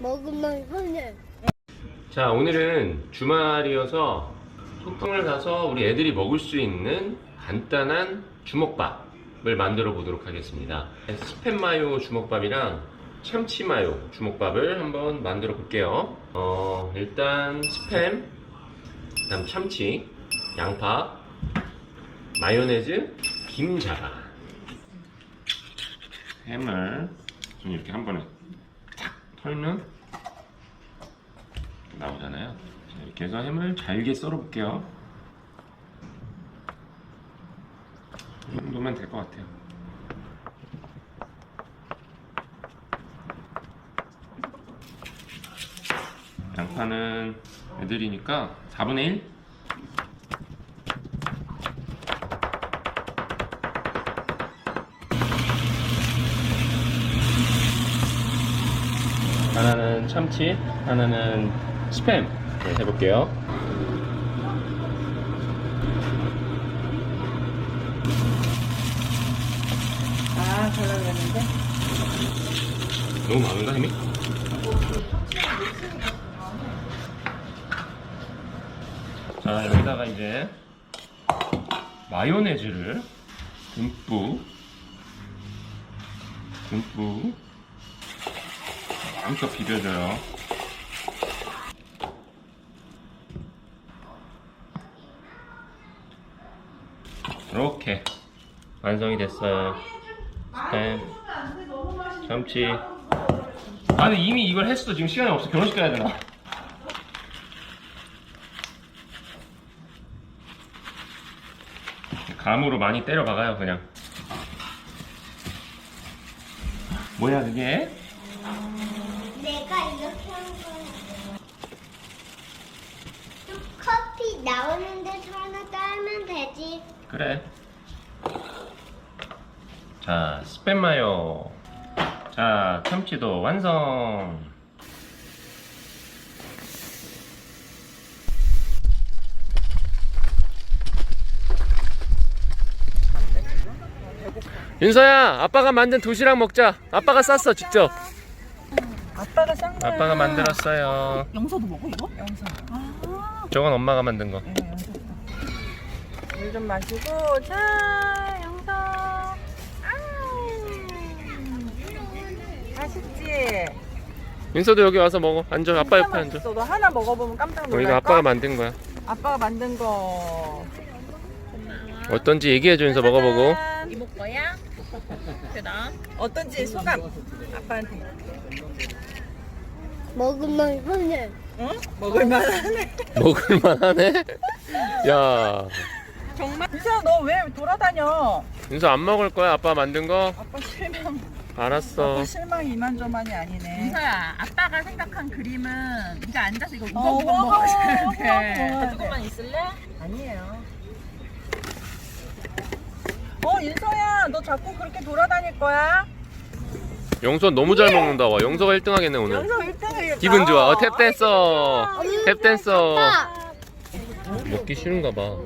먹으면 손해. 자 오늘은 주말이어서 소풍을 가서 우리 애들이 먹을 수 있는 간단한 주먹밥을 만들어 보도록 하겠습니다. 스팸 마요 주먹밥이랑 참치 마요 주먹밥을 한번 만들어 볼게요. 어 일단 스팸 그다음 참치 양파 마요네즈 김자반 햄을 좀 이렇게 한 번에 탁 털면 나오잖아요. 자, 이렇게 해서 햄을 잘게 썰어 볼게요. 이 정도면 될 것 같아요. 양파는 애들이니까 4분의 1? 참치, 하나는 스팸 네, 해볼게요. 아, 잘라냈는데? 너무 많은가 힘이? 자 여기다가 이제 마요네즈를 듬뿍 듬뿍 마음껏 비벼줘요. 이렇게 완성이 됐어요. 스팸, 참치. 아니 이미 이걸 했어. 지금 시간이 없어. 결혼식 가야 되나? 감으로 많이 때려 박아요 그냥. 뭐야 그게? 내가 이렇게 한 거야. 커피 나오는데 하나 따면 되지. 그래. 자, 스팸 마요. 자, 참치도 완성. 윤서야, 아빠가 만든 도시락 먹자. 아빠가 쌌어, 직접. 아빠가 싼 거야. 아빠가 만들었어요. 영서도 먹어, 이거? 영서. 아, 저건 엄마가 만든 거. 이거 영서. 물 좀 마시고, 자, 영서. 아, 맛있지? 윤서도 여기 와서 먹어. 앉아, 아빠 옆에 진짜 앉아. 맛있어. 너 하나 먹어보면 깜짝 어, 놀랄 이거 아빠가 만든 거야. 아빠가 만든 거. 어떤지 얘기해줘, 윤서 먹어보고. 짜잔. 이모 거야? 그다음 어떤지 소감. 아빠한테. 먹으면 손해. 응? 먹을만하네. 먹을만하네? 야, 정말? 유서야, 너 왜 돌아다녀? 윤서 안 먹을 거야? 아빠 만든 거? 아빠 실망. 알았어. 아빠 실망 이만저만이 아니네. 민서야 아빠가 생각한 그림은 이제 앉아서 이거 어, 우거우거 우와, 돼. 조금만 있을래? 아니에요. 어, 윤서야, 너 자꾸 그렇게 돌아다닐 거야? 영서 너무 잘 먹는다. 와, 영서가 1등 하겠네, 오늘. 영서 1등이겠다. 기분 좋아. 어, 탭 댄서. 탭 댄서. 아빠. 먹기 싫은가 봐.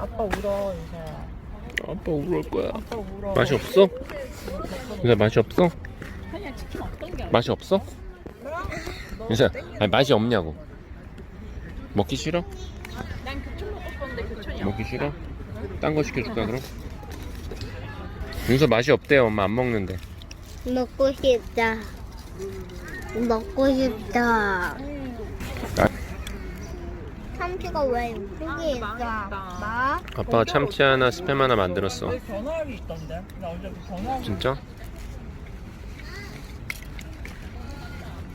아빠 울어, 윤서야. 아빠 울을 거야. 아빠 울어. 맛이 없어? 윤서 맛이 없어? 그냥 치킨 어떤 게 맛이 없어? 윤서, 아니 맛이 없냐고. 먹기 싫어? 난 교촌 먹을 건데 교촌이 먹기 싫어? 딴 거 시켜줄까 그럼? 윤서 맛이 없대요. 엄마 안 먹는데. 먹고 싶다. 먹고 싶다. 참치가 왜 여기 있어? 아빠? 아빠가 참치 하나, 스팸 하나 만들었어. 있던데? 나 어제 진짜?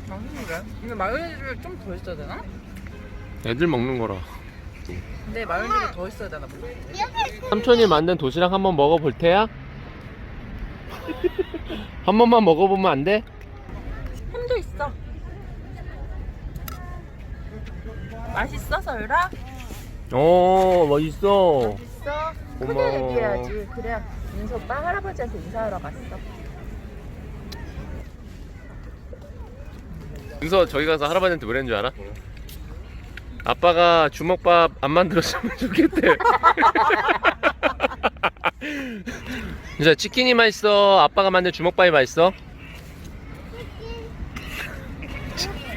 맛있는데? 근데 마요네즈를 좀 더 있어야 되나? 애들 먹는 거라. 근데 마요네즈 더 있어야 되나 보다. 삼촌이 만든 도시락 한번 먹어볼 테야? 한 번만 먹어보면 안 돼? 햄도 있어 맛있어 서유라? 어, 맛있어. 있어 크게 고마워. 얘기해야지 그래야 민서 오빠 할아버지한테 인사하러 갔어 윤서 저기 가서 할아버지한테 뭐라는 줄 알아? 아빠가 주먹밥 안 만들었으면 좋겠대. 이제 치킨이 맛있어 아빠가 만든 주먹밥이 맛있어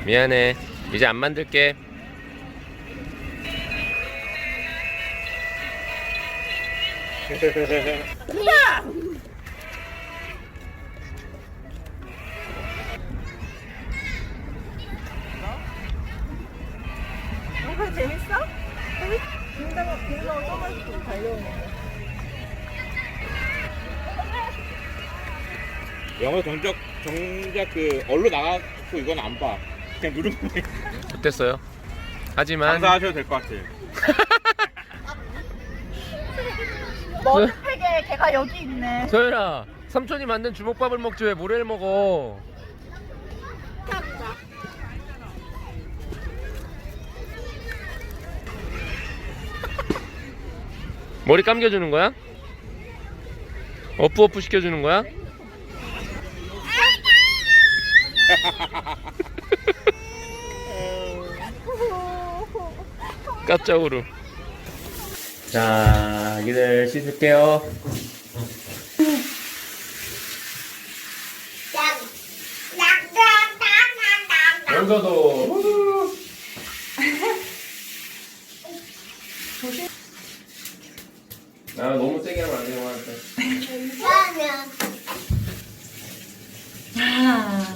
미안해 이제 안 만들게 영상 재밌어? 빙다가 빙다가 떠가지고 달려오는 거. 영어 정작 정작 그 얼로 나가고 이건 안 봐. 그냥 누르고 어땠어요? 하지만 장사하셔도 될 것 같아요. 머리팩에 걔가 여기 있네. 소연아 삼촌이 만든 주먹밥을 먹지 왜 모래를 먹어 머리 감겨주는 거야? 어프 어프 시켜주는 거야? 깜짝으로 자 아기들 씻을게요. 여기서도. 나 너무 세게 하면 안 돼요 형한테. 그러면